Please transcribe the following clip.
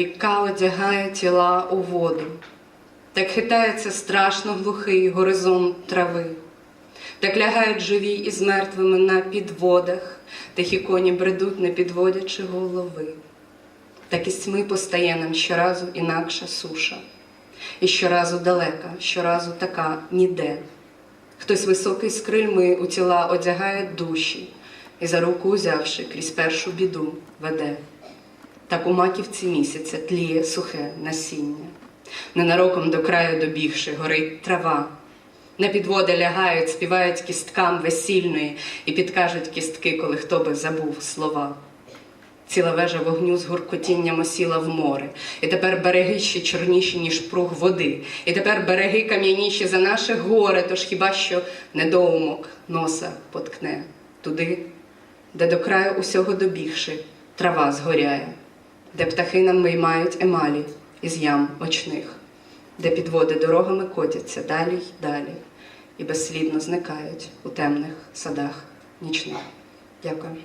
Ріка одягає тіла у воду, так хитається страшно глухий горизонт трави, так лягають живі із мертвими на підводах, тихі коні бредуть, не підводячи голови. Так із тьми постає нам щоразу інакша суша, і щоразу далека, щоразу така ніде. Хтось високий з крильми у тіла одягає душі, і за руку узявши крізь першу біду веде. Так у маківці місяця тліє сухе насіння. Ненароком до краю добігши, горить трава. На підводи лягають, співають кісткам весільної і підкажуть кістки, коли хто би забув слова. Ціла вежа вогню з гуркотінням осіла в море, і тепер береги ще чорніші, ніж пруг води, і тепер береги кам'яніші за наше горе, тож хіба що недоумок носа поткне туди, де до краю усього добігши, трава згоряє, де птахи нам виймають емалі із ям очних, де підводи дорогами котяться далі й далі, і безслідно зникають у темних садах нічних. Дякую.